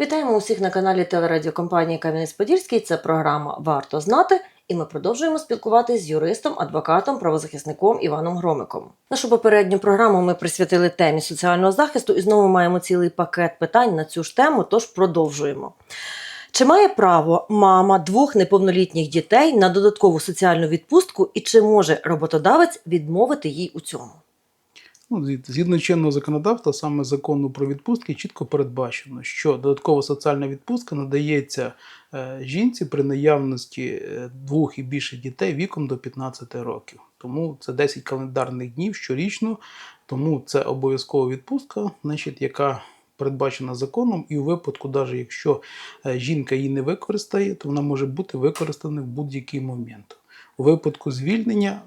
Вітаємо усіх на каналі телерадіокомпанії Кам'янець-Подільський. Це програма Варто знати. І ми продовжуємо спілкуватися з юристом, адвокатом, правозахисником Іваном Громиком. Нашу попередню програму ми присвятили темі соціального захисту і знову маємо цілий пакет питань на цю ж тему, тож продовжуємо. Чи має право мама двох неповнолітніх дітей на додаткову соціальну відпустку і чи може роботодавець відмовити їй у цьому? Ну, згідно чинного законодавства, саме закону про відпустки, чітко передбачено, що додаткова соціальна відпустка надається е, жінці при наявності е, двох і більше дітей віком до 15 років. Тому це 10 календарних днів щорічно, тому це обов'язкова відпустка, значить, яка передбачена законом, і у випадку, навіть якщо е, жінка її не використає, то вона може бути використана в будь-який момент. У випадку звільнення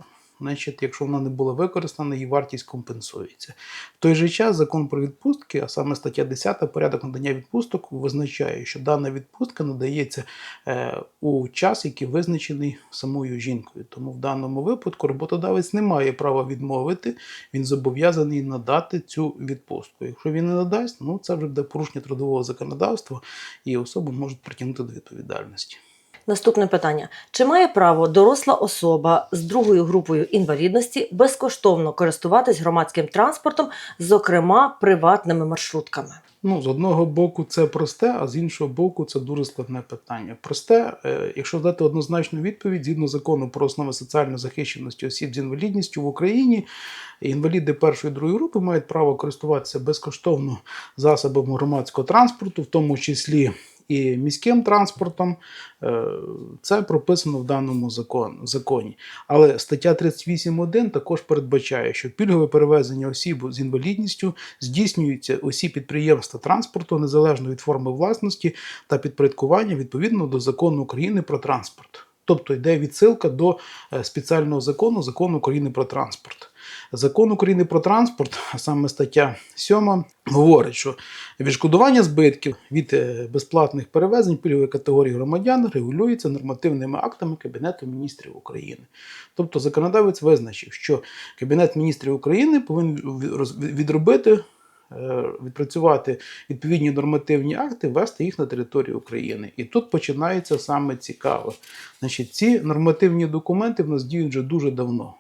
значить, якщо вона не була використана, її вартість компенсується. В той же час закон про відпустки, а саме стаття 10 порядок надання відпусток визначає, що дана відпустка надається е, у час, який визначений самою жінкою. Тому в даному випадку роботодавець не має права відмовити, він зобов'язаний надати цю відпустку. Якщо він не надасть, ну це вже буде порушення трудового законодавства і особу можуть притягнути до відповідальності. Наступне питання: чи має право доросла особа з другою групою інвалідності безкоштовно користуватись громадським транспортом, зокрема приватними маршрутками? Ну, з одного боку, це просте, а з іншого боку, це дуже складне питання. Просте, е, якщо дати однозначну відповідь, згідно закону про основи соціальної захищеності осіб з інвалідністю в Україні, інваліди першої і другої групи мають право користуватися безкоштовно засобами громадського транспорту, в тому числі і міським транспортом. Е, Це прописано в даному закон- законі. Але стаття 38.1 також передбачає, що пільгове перевезення осіб з інвалідністю здійснюється усі підприємства транспорту незалежно від форми власності та підпорядкування відповідно до закону України про транспорт. Тобто йде відсилка до е, спеціального закону закону України про транспорт. Закон України про транспорт, а саме стаття 7, говорить, що відшкодування збитків від е, безплатних перевезень пільгової категорії громадян регулюється нормативними актами Кабінету міністрів України. Тобто законодавець визначив, що Кабінет міністрів України повинен від- відробити. е, Відпрацювати відповідні нормативні акти, ввести їх на територію України. І тут починається саме цікаве. Значить, ці нормативні документи в нас діють вже дуже давно.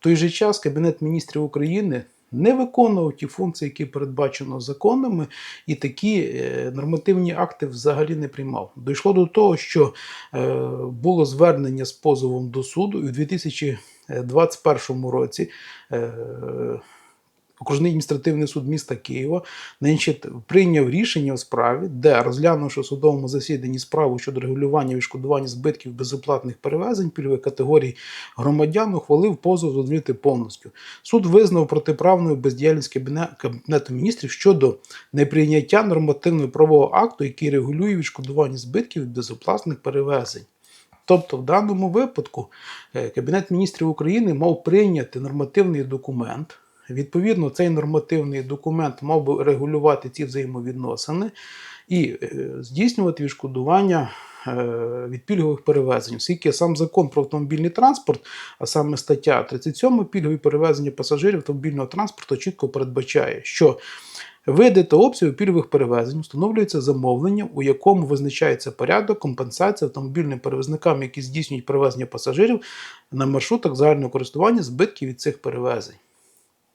Той же час Кабінет міністрів України не виконував ті функції, які передбачено законами, і такі е, нормативні акти взагалі не приймав. Дійшло до того, що е, було звернення з позовом до суду, і в 2021 році. Окружний адміністративний суд міста Києва значить, прийняв рішення у справі, де розглянувши у судовому засіданні справу щодо регулювання відшкодування збитків безоплатних перевезень пільгових категорій громадян, ухвалив позов задовольнити повністю. Суд визнав протиправною бездіяльність Кабінету міністрів щодо неприйняття нормативного правового акту, який регулює відшкодування збитків від безоплатних перевезень. Тобто, в даному випадку е, Кабінет міністрів України мав прийняти нормативний документ. Відповідно, цей нормативний документ мав би регулювати ці взаємовідносини і е, здійснювати відшкодування е, від пільгових перевезень, оскільки сам закон про автомобільний транспорт, а саме стаття 37 пільгові перевезення пасажирів автомобільного транспорту чітко передбачає, що Види та обсяги пільгових перевезень встановлюється замовленням, у якому визначається порядок компенсації автомобільним перевізникам, які здійснюють перевезення пасажирів на маршрутах загального користування збитків від цих перевезень.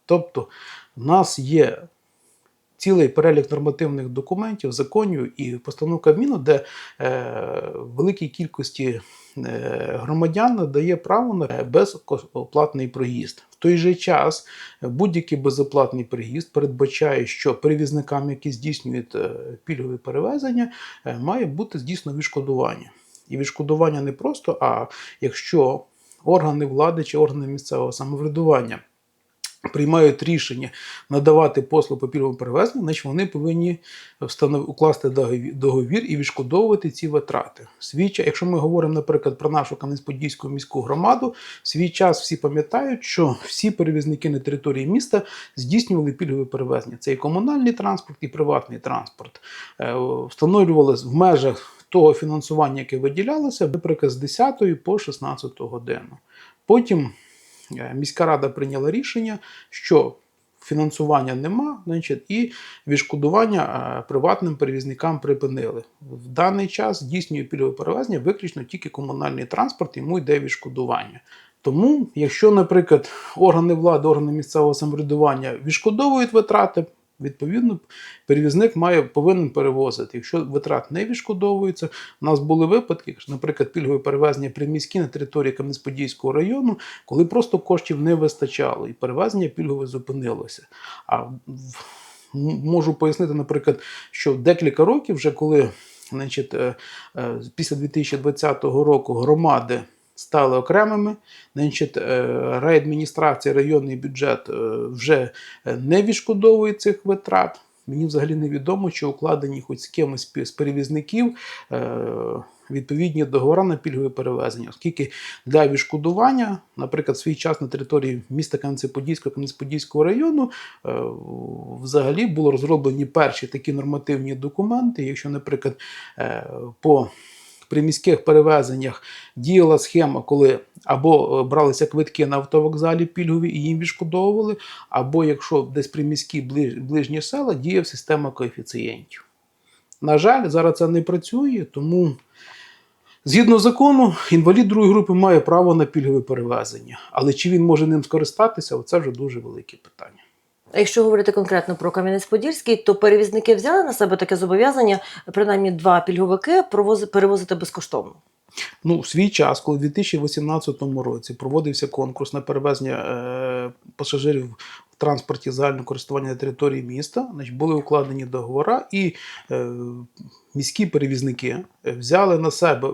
Тобто, в нас є цілий перелік нормативних документів, законів і постанов Кабміну, де е, великій кількості е, громадян надає право на безоплатний проїзд. В той же час е, будь-який безоплатний проїзд передбачає, що перевізникам, які здійснюють е, пільгові перевезення, е, має бути здійснено відшкодування. І відшкодування не просто, а якщо органи влади чи органи місцевого самоврядування приймають рішення надавати послуг по пільговому перевезенню, значить вони повинні встанов... укласти договір, і відшкодовувати ці витрати. Свій якщо ми говоримо, наприклад, про нашу Кам'янець-Подільську міську громаду, свій час всі пам'ятають, що всі перевізники на території міста здійснювали пільгові перевезення. Це і комунальний транспорт, і приватний транспорт. Е, Встановлювали в межах того фінансування, яке виділялося, наприклад, з 10 по 16 годину. Потім міська рада прийняла рішення, що фінансування нема, значить, і відшкодування е, приватним перевізникам припинили. В даний час здійснює пільгове перевезення виключно тільки комунальний транспорт, йому йде відшкодування. Тому, якщо, наприклад, органи влади, органи місцевого самоврядування відшкодовують витрати, відповідно, перевізник має повинен перевозити. Якщо витрат не відшкодовуються, у нас були випадки, наприклад, пільгове перевезення приміські на території Кам'янець-Подільського району, коли просто коштів не вистачало, і перевезення пільгове зупинилося. А можу пояснити, наприклад, що декілька років, вже коли значить, е, е, після 2020 року громади стали окремими, значить, е, райадміністрація, районний бюджет е, вже е, не відшкодовує цих витрат. Мені взагалі невідомо, чи укладені хоч з кимось з перевізників відповідні договори на пільгове перевезення, оскільки для відшкодування, наприклад, свій час на території міста Кам'янець-Подільського, Кам'янець-Подільського району взагалі було розроблені перші такі нормативні документи. Якщо, наприклад, е, по приміських перевезеннях діяла схема, коли або е, бралися квитки на автовокзалі пільгові і їм відшкодовували, або якщо десь приміські ближ- ближні села, діяв система коефіцієнтів. На жаль, зараз це не працює, тому згідно закону, інвалід другої групи має право на пільгове перевезення. Але чи він може ним скористатися, це вже дуже велике питання. А якщо говорити конкретно про Кам'янець-Подільський, то перевізники взяли на себе таке зобов'язання, принаймні два пільговики перевозити безкоштовно. Ну, в свій час, коли в 2018 році проводився конкурс на перевезення е, пасажирів в транспорті загального користування на території міста, значить, були укладені договори, і е, міські перевізники взяли на себе е,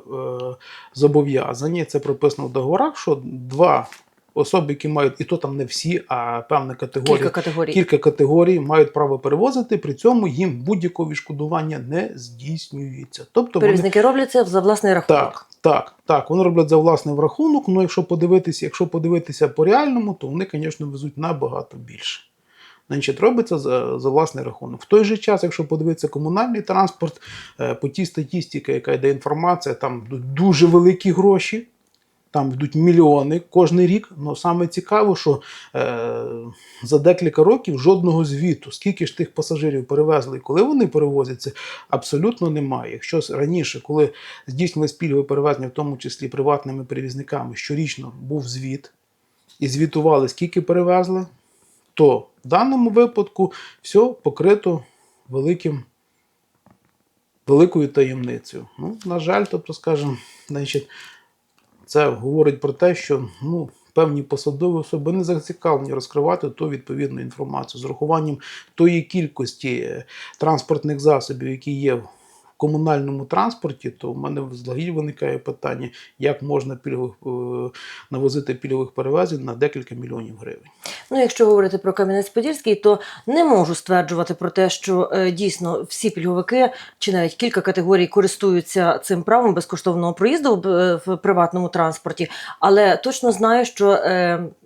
зобов'язання, це прописано в договорах, що два особи, які мають, і то там не всі, а певна категорія. Кілька категорій. Кілька категорій мають право перевозити, при цьому їм будь-якого відшкодування не здійснюється. Тобто вони Перевізники роблять це за власний рахунок. так, так, так. Вони роблять за власний рахунок. Ну, якщо подивитися, якщо подивитися по реальному, то вони, звісно, везуть набагато більше. Значить, робиться за, за власний рахунок. В той же час, якщо подивитися комунальний транспорт, е, по тій статістиці, яка йде інформація, там дуже великі гроші. Там йдуть мільйони кожен рік. Ну саме цікаво, що е, за декілька років жодного звіту, скільки ж тих пасажирів перевезли і коли вони перевозяться, абсолютно немає. Якщо раніше, коли здійснилось пільгове перевезення, в тому числі приватними перевізниками, щорічно був звіт і звітували, скільки перевезли, то в даному випадку все покрито великим, великою таємницею. Ну, на жаль, тобто, скажімо, значить, це говорить про те, що ну, певні посадові особи не зацікавлені розкривати ту відповідну інформацію з урахуванням тої кількості е, транспортних засобів, які є комунальному транспорті, то в мене взагалі виникає питання, як можна пільгових, е, навозити пільгових перевезень на декілька мільйонів гривень. Ну, якщо говорити про Кам'янець-Подільський, то не можу стверджувати про те, що е, дійсно всі пільговики чи навіть кілька категорій користуються цим правом безкоштовного проїзду в, е, приватному транспорті, але точно знаю, що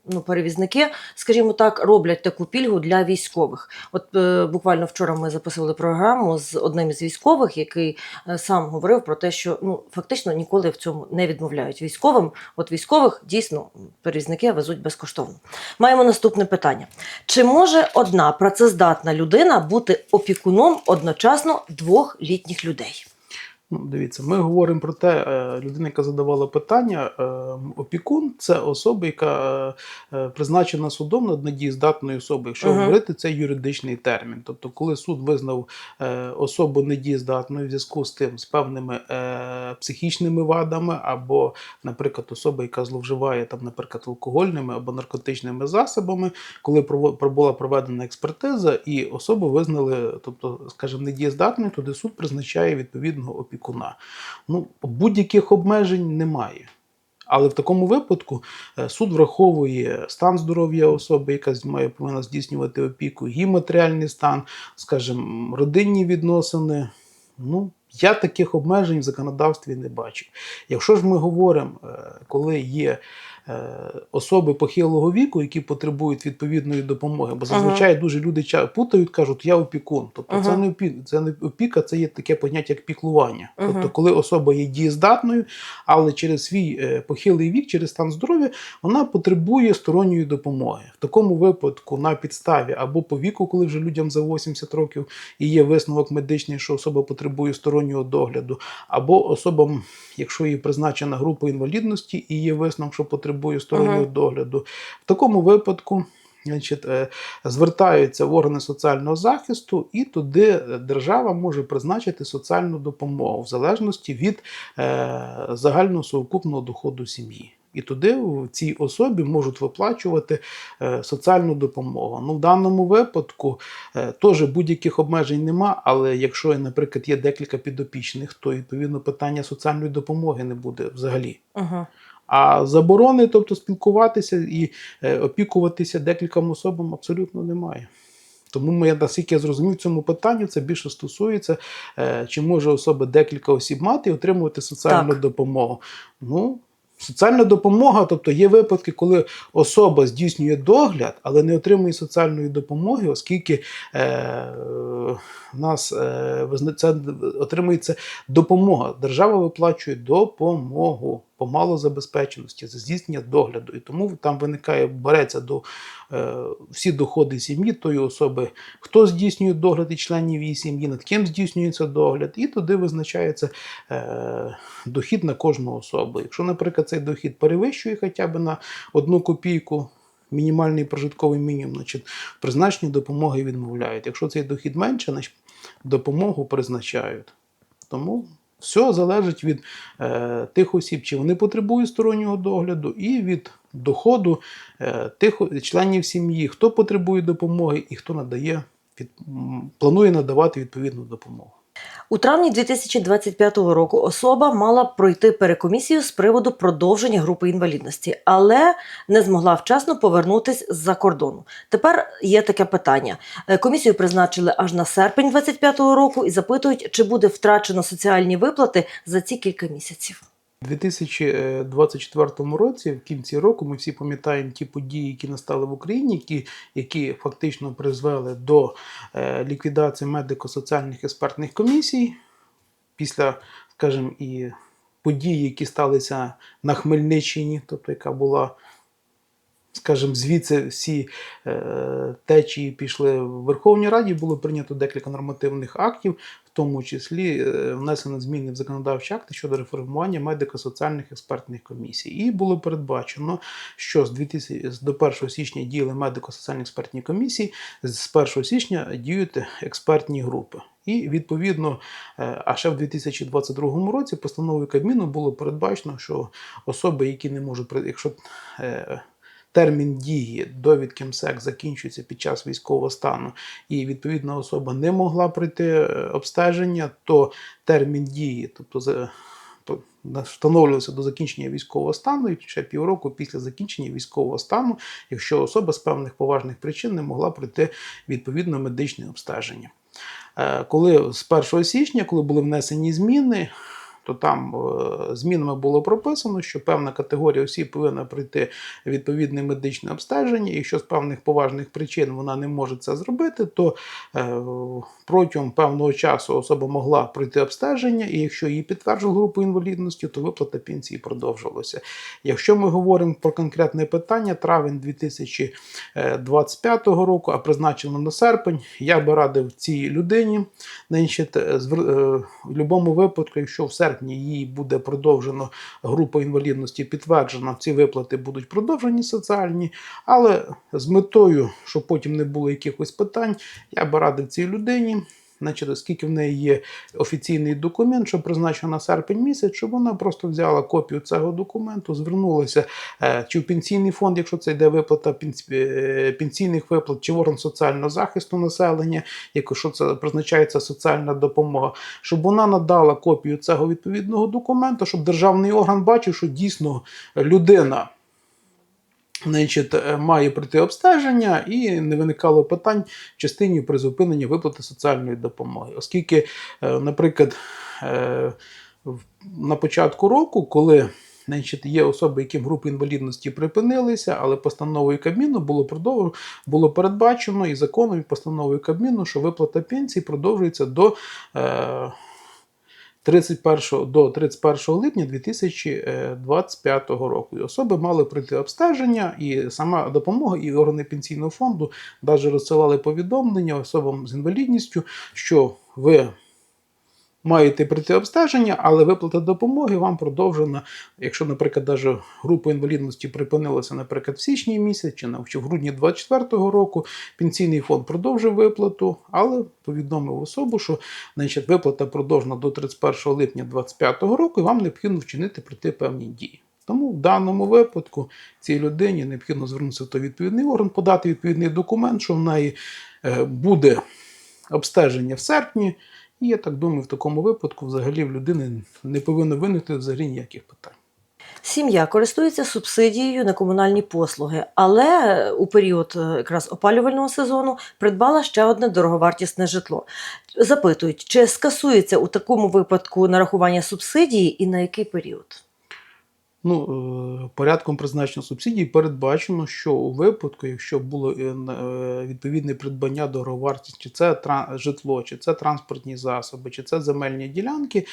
ну, перевізники, скажімо так, роблять таку пільгу для військових. От е, буквально вчора ми записували програму з одним із військових, який е, сам говорив про те, що ну фактично ніколи в цьому не відмовляють військовим. От військових дійсно перевізники везуть безкоштовно. Маємо наступне питання: чи може одна працездатна людина бути опікуном одночасно двох літніх людей? Ну, дивіться, ми говоримо про те, е, людина, яка задавала питання, е, опікун це особа, яка е, призначена судом над недієздатною особою. Якщо Мгм. говорити, це юридичний термін. Тобто, коли суд визнав особу недієздатною в зв'язку з тим, з певними психічними вадами, або, наприклад, особа, яка зловживає там, наприклад, алкогольними або наркотичними засобами, коли була проведена експертиза, і особу визнали, тобто, скажімо, недієздатною, тоді суд призначає відповідного опікуна. Ну, будь-яких обмежень немає. Але в такому випадку е, суд враховує стан здоров'я особи, яка має повинна здійснювати опіку, її матеріальний стан, скажімо, родинні відносини. Ну, я таких обмежень в законодавстві не бачу. Якщо ж ми говоримо, е, коли є особи похилого віку, які потребують відповідної допомоги. Бо зазвичай дуже люди путають, кажуть, я опікун. Тобто це не опіка, це не опіка, це є таке поняття як піклування. Тобто, коли особа є дієздатною, але через свій е, похилий вік, через стан здоров'я, вона потребує сторонньої допомоги. В такому випадку на підставі або по віку, коли вже людям за 80 років і є висновок медичний, що особа потребує стороннього догляду, або особам, якщо їй призначена група інвалідності і є висновок, що потребує стороннього Мгм. догляду. В такому випадку. Значить, е, звертаються в органи соціального захисту, і туди е, держава може призначити соціальну допомогу в залежності від е, загального сукупного доходу сім'ї. І туди цій особі можуть виплачувати е, соціальну допомогу. Ну, в даному випадку е, теж будь-яких обмежень нема, але якщо, наприклад, є декілька підопічних, то відповідно питання соціальної допомоги не буде взагалі. Угу. А заборони, тобто спілкуватися і е, опікуватися декільком особам абсолютно немає. Тому ми, наскільки я зрозумів, цьому питанню це більше стосується, чи може особа декілька осіб мати і отримувати соціальну Так. допомогу. Ну, соціальна допомога, тобто є випадки, коли особа здійснює догляд, але не отримує соціальної допомоги, оскільки е, в нас е, це отримується допомога. Держава виплачує допомогу по малозабезпеченості за здійснення догляду. І тому там виникає, береться до е, всі доходи сім'ї тої особи, хто здійснює догляд і членів її сім'ї, над ким здійснюється догляд, і туди визначається е, дохід на кожну особу. Якщо, наприклад, цей дохід перевищує хоча б на одну копійку. Мінімальний прожитковий мінімум, значить, призначення допомоги відмовляють. Якщо цей дохід менше, значить допомогу призначають. Тому все залежить від е, тих осіб, чи вони потребують стороннього догляду, і від доходу е, тих членів сім'ї, хто потребує допомоги і хто надає від, планує надавати відповідну допомогу. У травні 2025 року особа мала пройти перекомісію з приводу продовження групи інвалідності, але не змогла вчасно повернутись з-за кордону. Тепер є таке питання: Е, комісію призначили аж на серпень 2025 року і запитують, чи буде втрачено соціальні виплати за ці кілька місяців. У 2024 році, в кінці року, ми всі пам'ятаємо ті події, які настали в Україні, які, які фактично призвели до е, ліквідації медико-соціальних експертних комісій після, скажімо, і подій, які сталися на Хмельниччині, тобто яка була. Скажімо, звідси всі е, течії пішли в Верховній Раді, було прийнято декілька нормативних актів, в тому числі е, внесено зміни в законодавчі акти щодо реформування медико-соціальних експертних комісій. І було передбачено, що з 2000, з- до 1 січня діяли медико-соціальні експертні комісії, з 1 січня діють експертні групи. І відповідно, е, а ще в 2022 році постановою Кабміну було передбачено, що особи, які не можуть якщо термін дії довідки МСЕК закінчується під час військового стану, і відповідна особа не могла пройти е, обстеження, то термін дії, тобто встановлювався до закінчення військового стану, і ще півроку після закінчення військового стану, якщо особа з певних поважних причин не могла пройти відповідне медичне обстеження. Е, Коли з 1 січня, коли були внесені зміни, то там е, змінами було прописано, що певна категорія осіб повинна пройти відповідне медичне обстеження. Якщо з певних поважних причин вона не може це зробити, то е, протягом певного часу особа могла пройти обстеження, і якщо її підтверджували групу інвалідності, то виплата пенсії продовжувалася. Якщо ми говоримо про конкретне питання, травень 2025 року, а призначено на серпень, я би радив цій людині, значить, е, в будь-якому випадку, якщо в серпні їй буде продовжено група інвалідності, підтверджена, ці виплати будуть продовжені соціальні, але з метою, щоб потім не було якихось питань, я би радив цій людині. Значить, оскільки в неї є офіційний документ, що призначено на серпень місяць, щоб вона просто взяла копію цього документу, звернулася е, чи в пенсійний фонд, якщо це йде виплата е, пенсійних виплат, чи в орган соціального захисту населення, якщо це призначається соціальна допомога, щоб вона надала копію цього відповідного документу, щоб державний орган бачив, що дійсно людина. Значить, е, має пройти обстеження і не виникало питань в частині призупинення виплати соціальної допомоги. Оскільки, е, наприклад, е, на початку року, коли Значить, є особи, яким групи інвалідності припинилися, але постановою Кабміну було продов... було передбачено і законом, і постановою Кабміну, що виплата пенсії продовжується до. 31 до 31 липня 2025 року. І особи мали пройти обстеження, і сама допомога, і органи пенсійного фонду навіть розсилали повідомлення особам з інвалідністю, що ви маєте пройти обстеження, але виплата допомоги вам продовжена. Якщо, наприклад, навіть група інвалідності припинилася, наприклад, в січні місяці чи на- в грудні 2024 року, пенсійний фонд продовжив виплату, але повідомив особу, що значить, виплата продовжена до 31 липня 2025 року, і вам необхідно вчинити проти певні дії. Тому в даному випадку цій людині необхідно звернутися той відповідний орган, подати відповідний документ, що в неї е, буде обстеження в серпні. І я так думаю, в такому випадку взагалі в людини не повинно виникнути взагалі ніяких питань. Сім'я користується субсидією на комунальні послуги, але у період е, якраз опалювального сезону придбала ще одне дороговартісне житло. Запитують, чи скасується у такому випадку нарахування субсидії і на який період? Ну, е, порядком призначення субсидій передбачено, що у випадку, якщо було е, е, відповідне придбання дороговартості, чи це житло, чи це транспортні засоби, чи це земельні ділянки.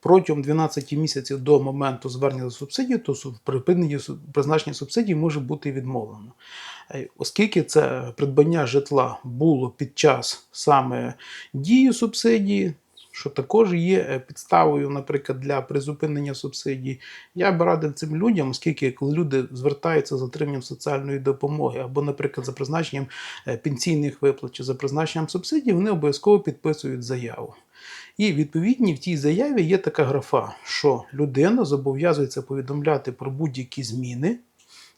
Протягом 12 місяців до моменту звернення за субсидію, то припинення призначення субсидій може бути відмовлено. Оскільки це придбання житла було під час саме дії субсидії, що також є е, підставою, наприклад, для призупинення субсидій, я б радив цим людям, оскільки коли люди звертаються за отриманням соціальної допомоги або, наприклад, за призначенням е, пенсійних виплат чи за призначенням субсидій, вони обов'язково підписують заяву. І відповідні в тій заяві є така графа, що людина зобов'язується повідомляти про будь-які зміни,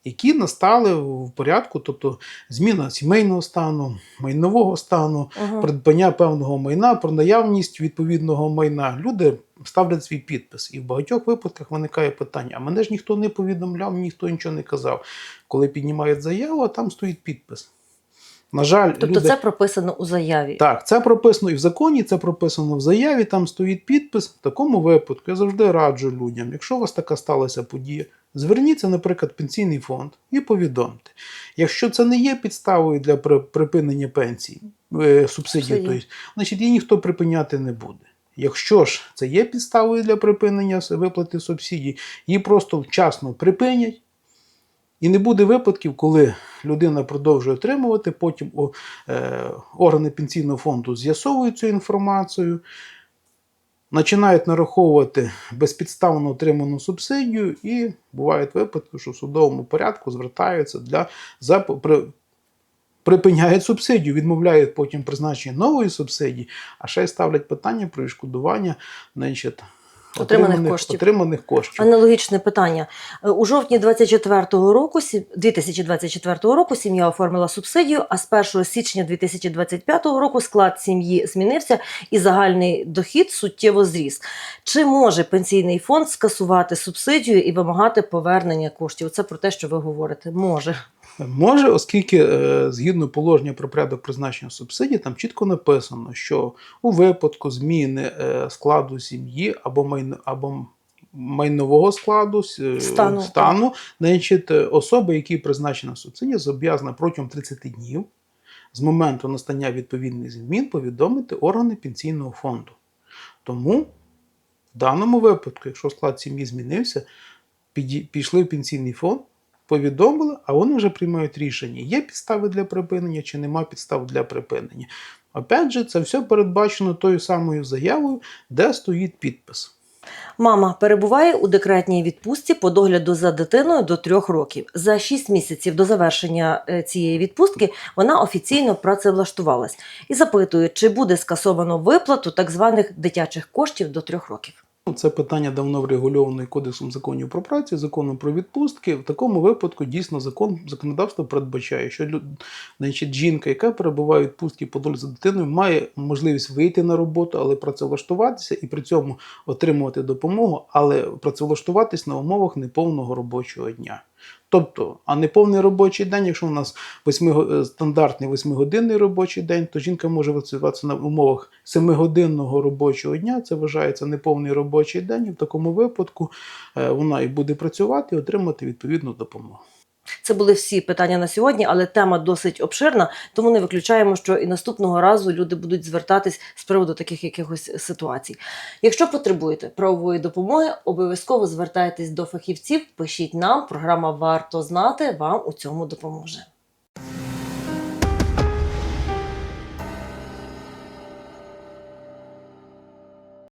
які настали в порядку, тобто зміна сімейного стану, майнового стану, Угу. придбання певного майна, про наявність відповідного майна. Люди ставлять свій підпис. І в багатьох випадках виникає питання: а мене ж ніхто не повідомляв, ніхто нічого не казав. Коли піднімають заяву, а там стоїть підпис. На жаль, Тобто люди... це прописано у заяві. Так, це прописано і в законі, це прописано в заяві, там стоїть підпис. В такому випадку я завжди раджу людям, якщо у вас така сталася подія, зверніться, наприклад, пенсійний фонд і повідомте. Якщо це не є підставою для припинення пенсії, е, субсидії, то есть, значить її ніхто припиняти не буде. Якщо ж це є підставою для припинення виплати субсидій, її просто вчасно припинять. І не буде випадків, коли людина продовжує отримувати, потім о, е, органи пенсійного фонду з'ясовують цю інформацію, починають нараховувати безпідставно отриману субсидію, і бувають випадки, що в судовому порядку звертаються для за, при, припиняють субсидію, відмовляють потім призначення нової субсидії, а ще й ставлять питання про відшкодування значить, Отриманих коштів. отриманих коштів. Аналогічне питання. Е, У жовтні 24 року, сі- 2024 року сім'я оформила субсидію, а з 1 січня 2025 року склад сім'ї змінився і загальний дохід суттєво зріс. Чи може пенсійний фонд скасувати субсидію і вимагати повернення коштів? Це про те, що ви говорите. Може. Може, оскільки е, згідно положення про порядок призначення субсидій, там чітко написано, що у випадку зміни е, складу сім'ї або майно або майнового складу е, Стану, стану значить, особа, якій призначена субсидія, зобов'язана протягом 30 днів з моменту настання відповідних змін повідомити органи пенсійного фонду. Тому в даному випадку, якщо склад сім'ї змінився, пішли в пенсійний фонд, повідомили, а вони вже приймають рішення, є підстави для припинення чи нема підстав для припинення. Опять же, це все передбачено тою самою заявою, де стоїть підпис. Мама перебуває у декретній відпустці по догляду за дитиною до трьох років. За шість місяців до завершення е, цієї відпустки вона офіційно працевлаштувалась і запитує, чи буде скасовано виплату так званих дитячих коштів до трьох років. Ну, Це питання давно врегульоване Кодексом законів про працю, законом про відпустки. В такому випадку дійсно закон законодавство передбачає, що значить, жінка, яка перебуває у відпустці по долі за дитиною, має можливість вийти на роботу, але працевлаштуватися і при цьому отримувати допомогу, але працевлаштуватись на умовах неповного робочого дня. Тобто, а не повний робочий день, якщо у нас восьми, е, стандартний восьмигодинний робочий день, то жінка може працюватися на умовах семигодинного робочого дня. Це вважається неповний робочий день. І в такому випадку е, вона і буде працювати і отримати відповідну допомогу. Це були всі питання на сьогодні, але тема досить обширна, тому не виключаємо, що і наступного разу люди будуть звертатись з приводу таких якихось ситуацій. Якщо потребуєте правової допомоги, обов'язково звертайтесь до фахівців, пишіть нам. Програма варто знати вам у цьому допоможе.